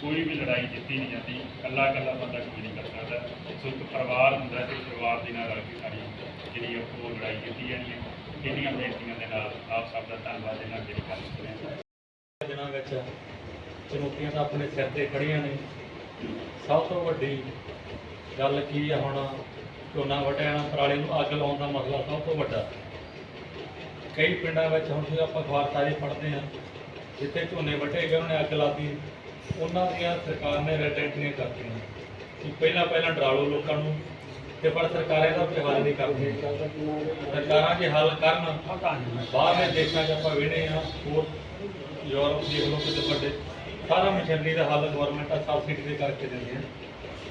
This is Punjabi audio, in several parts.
ਕੋਈ ਵੀ ਲੜਾਈ ਜਿੱਤੀ ਨਹੀਂ ਜਾਂਦੀ, ਇਕੱਲਾ ਇਕੱਲਾ ਬੰਦਾ ਕੋਈ ਨਹੀਂ ਕਰ ਸਕਦਾ। ਸੋ ਇੱਕ ਪਰਿਵਾਰ ਹੁੰਦਾ ਤੇ ਪਰਿਵਾਰ ਦੇ ਨਾਲ ਰਲ ਕੇ ਸਾਡੀ ਜਿਹੜੀ ਉਹ ਲੜਾਈ ਜਿੱਤੀ ਜਾਣੀ ਹੈ। ਕਿੰਨੀਆਂ ਬੇਨਤੀਆਂ ਦੇ ਨਾਲ ਆਪ ਸਭ ਦਾ ਧੰਨਵਾਦ ਦੇ ਨਾਲ ਜਿਹੜੀ ਗੱਲ ਸੁਣਿਆ। ਦਿਨਾਂ ਵਿੱਚ ਚੁਣੌਤੀਆਂ ਤਾਂ ਆਪਣੇ ਸਿਰ ਤੇ ਖੜੀਆਂ ਨੇ। ਸਭ ਤੋਂ ਵੱਡੀ ਗੱਲ ਕੀ ਆ ਹੁਣ? ਝੋਨਾ ਵਟਿਆ ਪਰਾਲੀ ਨੂੰ ਅੱਗ ਲਾਉਣ ਦਾ ਮਸਲਾ ਸਭ ਤੋਂ ਵੱਡਾ। ਕਈ ਪਿੰਡਾਂ ਵਿੱਚ ਹੁਣ ਜੇ ਆਪਾਂ ਅਖਬਾਰ ਸਾਰੇ ਪੜ੍ਹਦੇ ਆ ਜਿੱਥੇ ਝੋਨੇ ਵਟੇ ਗਏ, ਉਹਨੇ ਅੱਗ ਲਾਤੀ ਉਹਨਾਂ ਦੀਆਂ ਸਰਕਾਰ ਨੇ ਰੈਡ ਐਂਟਰੀਆਂ ਕਰਤੀਆਂ। ਕਿ ਪਹਿਲਾਂ ਪਹਿਲਾਂ ਡਰਾ ਲਓ ਲੋਕਾਂ ਨੂੰ। ਤੇ ਪਰ ਸਰਕਾਰ ਇਹਦਾ ਕੋਈ ਹੱਲ ਨਹੀਂ ਕਰਦੀ ਸਰਕਾਰਾਂ ਜੇ ਹੱਲ ਕਰਨ ਬਾਹਰਲੇ ਦੇਸ਼ਾਂ 'ਚ ਆਪਾਂ ਵੇਖਦੇ ਆ ਹੋਰ ਯੂਰਪ ਦੇਖ ਲਓ ਕਿਤੇ ਵੱਡੇ। ਸਾਰਾ ਮਸ਼ੀਨਰੀ ਦਾ ਹੱਲ ਗਵਰਨਮੈਂਟਾਂ ਸਬਸਿਡੀ ਦੇ ਕਰਕੇ ਦਿੰਦੇ ਆ।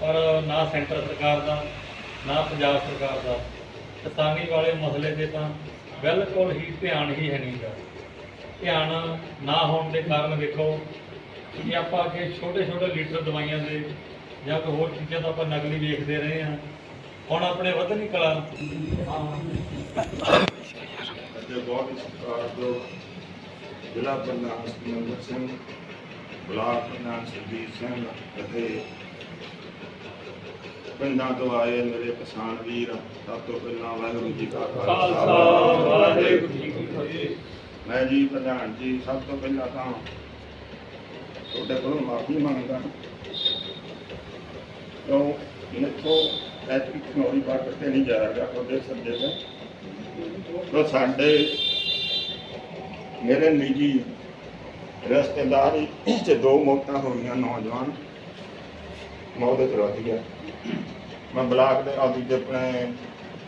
ਪਰ ਨਾ ਸੈਂਟਰ ਸਰਕਾਰ ਦਾ, ਨਾ ਪੰਜਾਬ ਸਰਕਾਰ ਦਾ। ਕਿਸਾਨੀ ਵਾਲੇ ਮਸਲੇ ਤੇ ਤਾਂ ਬਿਲਕੁਲ ਹੀ ਧਿਆਨ ਹੀ ਹੈ ਨਹੀਂਗਾ ਧਿਆਨ ਨਾ ਹੋਣ ਦੇ ਕਾਰਨ ਵੇਖੋ ਕਿ ਆਪਾਂ ਅੱਗੇ ਛੋਟੇ ਛੋਟੇ ਲੀਟਰ ਦਵਾਈਆਂ ਦੇ ਜਾਂ ਕੋਈ ਹੋਰ ਚੀਜ਼ਾਂ ਤਾਂ ਆਪਾਂ ਨਕਲੀ ਵੇਖਦੇ ਰਹੇ ਹਾਂ ਹੁਣ ਆਪਣੇ ਵਧਨੀ ਕਲਾ ਅਤੇ ਬਹੁਤ ਸਤਿਕਾਰਯੋਗ ਜ਼ਿਲ੍ਹਾ ਪ੍ਰਧਾਨ ਸੁਮੰਦਰ ਸਿੰਘ ਬਲਾਕ ਪ੍ਰਧਾਨ ਸੁਰਜੀਤ ਸਿੰਘ ਅਤੇ ਪਿੰਡਾਂ ਤੋਂ ਆਏ ਮੇਰੇ ਕਿਸਾਨ ਵੀਰ ਸਭ ਤੋਂ ਪਹਿਲਾਂ ਵਾਹਿਗੁਰੂ ਜੀ ਕਾ ਖਾਲਸਾ ਵਾਹਿਗੁਰੂ ਜੀ ਕੀ ਫਤਿਹ। ਮੈਂ ਜੀ ਪ੍ਰਧਾਨ ਜੀ ਸਭ ਤੋਂ ਪਹਿਲਾਂ ਤਾਂ ਤੁਹਾਡੇ ਕੋਲੋਂ ਮਾਫੀ ਮੰਗਦਾ ਕਿਉਂ? ਮੈਥੋਂ ਐਤਕੀ ਖਨੌਰੀ ਬਾਰਡਰ ਤੇ ਨਹੀਂ ਜਾਇਆ ਗਿਆ ਤੁਹਾਡੇ ਸੱਜੇ ਤੇ। ਤਾਂ ਸਾਡੇ ਮੇਰੇ ਨਿੱਜੀ ਰਿਸ਼ਤੇਦਾਰ ਚ ਦੋ ਮੌਤਾਂ ਹੋਈਆਂ ਨੌਜਵਾਨ। ਮੌਤ ਚ ਰਹ ਗਿਆ ਮੈਂ ਬਲਾਕ ਦੇ ਆਦੀ ਦੇ ਆਪਣੇ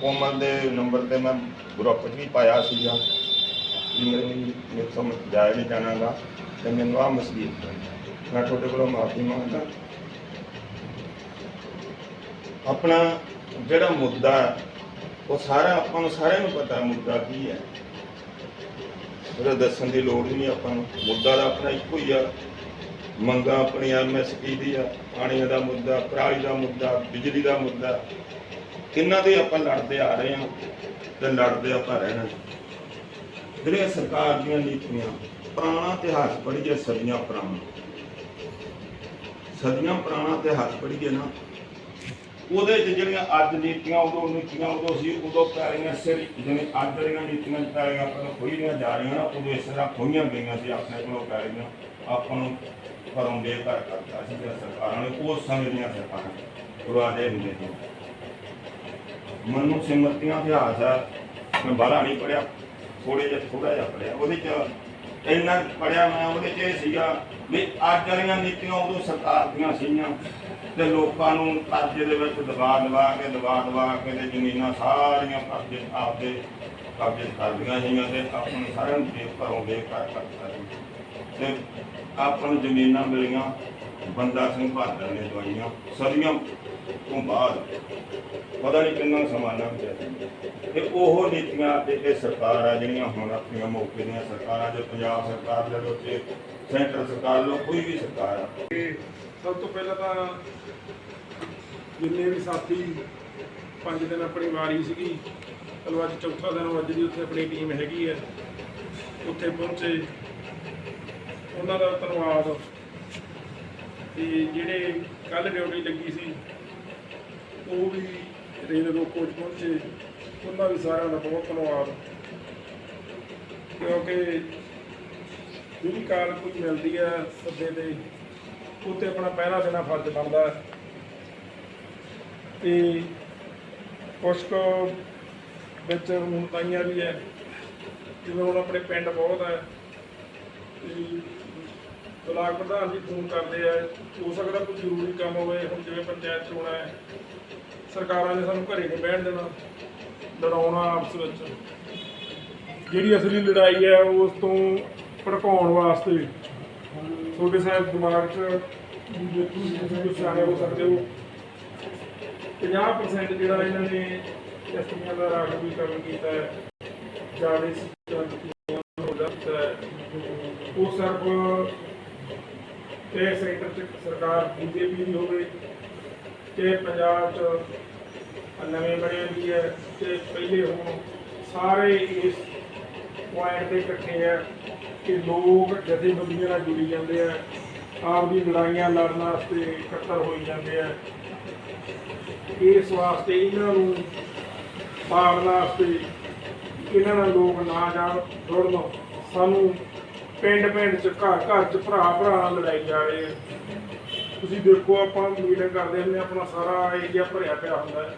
ਕੋਮਲ ਦੇ ਨੰਬਰ ਤੇ ਮੈਂ ਗਰੁੱਪ 'ਚ ਵੀ ਪਾਇਆ ਸੀਗਾ। ਵੀ ਮੇਰੇ ਮੇਰੇ ਤੋਂ ਜਾਇਆ ਨਹੀਂ ਜਾਣਾਗਾ ਤੇ ਮੈਨੂੰ ਆ ਮਸਜਿਦ ਮੈਂ ਤੁਹਾਡੇ ਕੋਲੋਂ ਮਾਫੀ ਮੰਗਦਾ। ਆਪਣਾ ਜਿਹੜਾ ਮੁੱਦਾ ਉਹ ਸਾਰਾ ਆਪਾਂ ਨੂੰ ਸਾਰਿਆਂ ਨੂੰ ਪਤਾ ਮੁੱਦਾ ਕੀ ਹੈ। ਉਹਦਾ ਦੱਸਣ ਦੀ ਲੋੜ ਨਹੀਂ ਆਪਾਂ ਨੂੰ। ਮੁੱਦਾ ਦਾ ਆਪਣਾ ਇੱਕੋ ਹੀ ਆ। ਮੰਗਾਂ ਆਪਣੀ ਐਮਐਸਪੀ ਦੀ ਆ ਪਾਣੀ ਦਾ ਮੁੱਦਾ, ਪਰਾਲੀ ਦਾ ਮੁੱਦਾ, ਬਿਜਲੀ ਦਾ ਮੁੱਦਾ। ਕਿੰਨਾ ਦੇ ਆਪਾਂ ਲੜਦੇ ਆ ਰਹੇ ਹਾਂ ਤੇ ਲੜਦੇ ਆਪਾਂ ਰਹਿਣਾ। ਜਿਹੜੀਆਂ ਸਰਕਾਰ ਦੀਆਂ ਨੀਤੀਆਂ, ਪੁਰਾਣਾ ਇਤਿਹਾਸ ਪੜ੍ਹੀਏ ਸਦੀਆਂ ਪੁਰਾਣਾ। ਸਦੀਆਂ ਪੁਰਾਣਾ ਇਤਿਹਾਸ ਪੜ੍ਹੀਏ ਨਾ। ਉਹਦੇ 'ਚ ਜਿਹੜੀਆਂ ਅੱਜ ਨੀਤੀਆਂ, ਉਦੋਂ ਨੀਤੀਆਂ, ਉਦੋਂ ਸੀ, ਉਦੋਂ ਪੈਰੀਆਂ ਸਿਰ, ਜਿਵੇਂ ਅੱਜ ਦੀਆਂ ਨੀਤੀਆਂ ਪੈਲੀਆਂ ਆਪਾਂ ਨੂੰ ਖੋਈਆਂ ਜਾ ਰਹੀਆਂ ਨਾ, ਉਦੋਂ ਇਸ ਤਰ੍ਹਾਂ ਖੋਈਆਂ ਗਈਆਂ ਸੀ ਆਪਣੇ ਕੋਲੋਂ ਪੈਲੀਆਂ ਆਪਾਂ ਨੂੰ ਘਰੋਂ ਬੇਘਰ ਕਰਤਾ ਸੀ ਜਿਹੜਾ ਸਰਕਾਰਾਂ ਨੇ, ਉਸ ਸਮੇਂ ਦੀਆਂ ਸਰਕਾਰਾਂ ਗੁਰਵਾਦੇ ਹੁੰਦੇ ਸੀ। ਮਨੂ ਸਿਮਰਤੀਆਂ ਇਤਿਹਾਸ ਆ, ਮੈਂ ਬਾਹਰ ਨਹੀਂ ਪੜਿਆ ਥੋੜੇ ਜਿਹਾ ਥੋੜਾ ਜਿਹਾ ਪੜਿਆ ਉਹਦੇ 'ਚ ਇੰਨਾ ਪੜਿਆ ਮੈਂ, ਉਹਦੇ 'ਚ ਇਹ ਸੀਗਾ ਵੀ ਅੱਜ ਵਾਲੀਆਂ ਨੀਤੀਆਂ ਉਦੋਂ ਸਰਕਾਰ ਦੀਆਂ ਸੀਗੀਆਂ ਤੇ ਲੋਕਾਂ ਨੂੰ ਕਰਜ਼ੇ ਦੇ ਵਿੱਚ ਦਬਾ ਦਬਾ ਕੇ, ਦਬਾ ਦਬਾ ਕੇ ਤੇ ਜ਼ਮੀਨਾਂ ਸਾਰੀਆਂ ਕਰਜ਼ੇ, ਆਪਦੇ ਕਬਜ਼ੇ ਕਰਦੀਆਂ ਸੀਗੀਆਂ ਤੇ ਆਪਣੇ ਸਾਰਿਆਂ ਨੂੰ ਬੇਘਰ ਘਰੋਂ ਬੇਘਰ ਕਰਤਾ ਸੀ। ਤੇ ਆਪਾਂ ਨੂੰ ਜ਼ਮੀਨਾਂ ਮਿਲੀਆਂ, ਬੰਦਾ ਸਿੰਘ ਬਹਾਦਰ ਨੇ ਦਵਾਈਆਂ, ਸਦੀਆਂ ਤੋਂ ਬਾਅਦ ਪਤਾ ਨਹੀਂ ਕਿੰਨਾ ਸਮਾਂ ਲੰਘ ਗਿਆ ਤੇ ਉਹ ਨੀਤੀਆਂ ਤੇ ਇਹ ਸਰਕਾਰ ਆ ਜਿਹੜੀਆਂ ਹੁਣ ਆਪਣੀਆਂ ਮੌਕੇ ਦੀਆਂ ਸਰਕਾਰਾਂ, ਜੋ ਪੰਜਾਬ ਸਰਕਾਰ ਲੈ ਲਓ ਤੇ ਸੈਂਟਰ ਸਰਕਾਰ ਲਓ ਕੋਈ ਵੀ ਸਰਕਾਰ ਆ। ਸਭ ਤੋਂ ਪਹਿਲਾਂ ਤਾਂ ਜਿੰਨੇ ਵੀ ਸਾਥੀ ਪੰਜ ਦਿਨ ਆਪਣੀ ਵਾਰੀ ਸੀਗੀ, ਚਲੋ ਅੱਜ ਚੌਥਾ ਦਿਨ ਅੱਜ ਦੀ ਉੱਥੇ ਆਪਣੀ ਟੀਮ ਹੈਗੀ ਹੈ, ਉੱਥੇ ਪਹੁੰਚੇ। ਉਹਨਾਂ ਦਾ ਧੰਨਵਾਦ। ਤੇ ਜਿਹੜੇ ਕੱਲ ਡਿਊਟੀ ਲੱਗੀ ਸੀ, ਉਹ ਵੀ ਰੇਲ ਰੋਕੋ ਪਹੁੰਚੇ, ਉਹਨਾਂ ਵੀ ਸਾਰਿਆਂ ਦਾ ਬਹੁਤ ਧੰਨਵਾਦ। ਕਿਉਂਕਿ ਜਿਹੜੀ ਕਾਲ ਕੋਈ ਮਿਲਦੀ ਹੈ ਸੱਦੇ ਤੇ, ਉੱਤੇ ਆਪਣਾ ਪਹਿਰਾ ਦੇਣਾ ਫਰਜ਼ ਬਣਦਾ ਹੈ। ਤੇ ਕੁਛ ਕੁ ਵਿੱਚ ਮੁਤਾਈਆਂ ਵੀ ਹੈ, ਜਿਵੇਂ ਹੁਣ ਆਪਣੇ ਪਿੰਡ ਬਹੁਤ ਹੈ। ਤੇ ਬਲਾਕ ਪ੍ਰਧਾਨ ਜੀ ਫੋਨ ਕਰਦੇ ਆ, ਹੋ ਸਕਦਾ ਕੋਈ ਜ਼ਰੂਰੀ ਕੰਮ ਹੋਵੇ, ਹੁਣ ਜਿਵੇਂ ਪੰਚਾਇਤ ਚੋਣਾਂ ਹੈ ਸਰਕਾਰਾਂ ਨੇ ਸਾਨੂੰ ਘਰੇ ਨਹੀਂ ਬਹਿਣ ਦੇਣਾ ਲੜਾਉਣਾ ਆਪਸ ਵਿੱਚ। ਜਿਹੜੀ ਅਸਲੀ ਲੜਾਈ ਹੈ, ਉਸ ਤੋਂ ਭੜਕਾਉਣ ਵਾਸਤੇ ਤੁਹਾਡੇ ਸਾਹਿਬ ਦਿਮਾਗ 'ਚ ਜੇ ਤੁਸੀਂ ਕਿਸੇ ਸਿਆਣੇ ਹੋ ਸਕਦੇ ਹੋ। 50% ਜਿਹੜਾ ਇਹਨਾਂ ਨੇ ਟੈਸਟੀਆਂ ਦਾ ਰਾਖਵੀਕਰਨ ਕੀਤਾ ਹੈ, ਜ਼ਿਆਦਾ ਉਹ ਸਿਰਫ ਤੇ ਸੈਂਟਰ 'ਚ ਸਰਕਾਰ ਬੀਜੇਪੀ ਦੀ ਹੋਵੇ ਤੇ ਪੰਜਾਬ 'ਚ ਨਵੇਂ ਬਣੇ ਵੀ ਹੈ ਤੇ ਪਹਿਲੇ ਹੁਣ ਸਾਰੇ ਇਸ ਪੁਆਇੰਟ ਤੇ ਇਕੱਠੇ ਆ ਕਿ ਲੋਕ ਜਥੇਬੰਦੀਆਂ ਨਾਲ ਜੁੜੀ ਜਾਂਦੇ ਆ, ਆਪਦੀ ਲੜਾਈਆਂ ਲੜਨ ਵਾਸਤੇ ਇਕੱਤਰ ਹੋਈ ਜਾਂਦੇ ਆ। ਇਸ ਵਾਸਤੇ ਇਹਨਾਂ ਨੂੰ ਪਾੜਨ ਵਾਸਤੇ ਇਹਨਾਂ ਨਾਲ ਲੋਕ ਨਾ ਜਾਣ ਜੁੜਨ ਸਾਨੂੰ ਪਿੰਡ ਪਿੰਡ ਚ ਘਰ ਘਰ ਚ ਭਰਾ ਭਰਾ ਨਾਲ ਲੜਾਈ ਜਾ ਰਹੇ ਹੈ। ਤੁਸੀਂ ਦੇਖੋ ਆਪਾਂ ਮੀਟਿੰਗ ਕਰਦੇ ਹੁੰਦੇ ਹਾਂ, ਆਪਣਾ ਸਾਰਾ ਏਰੀਆ ਭਰਿਆ ਪਿਆ ਹੁੰਦਾ ਹੈ।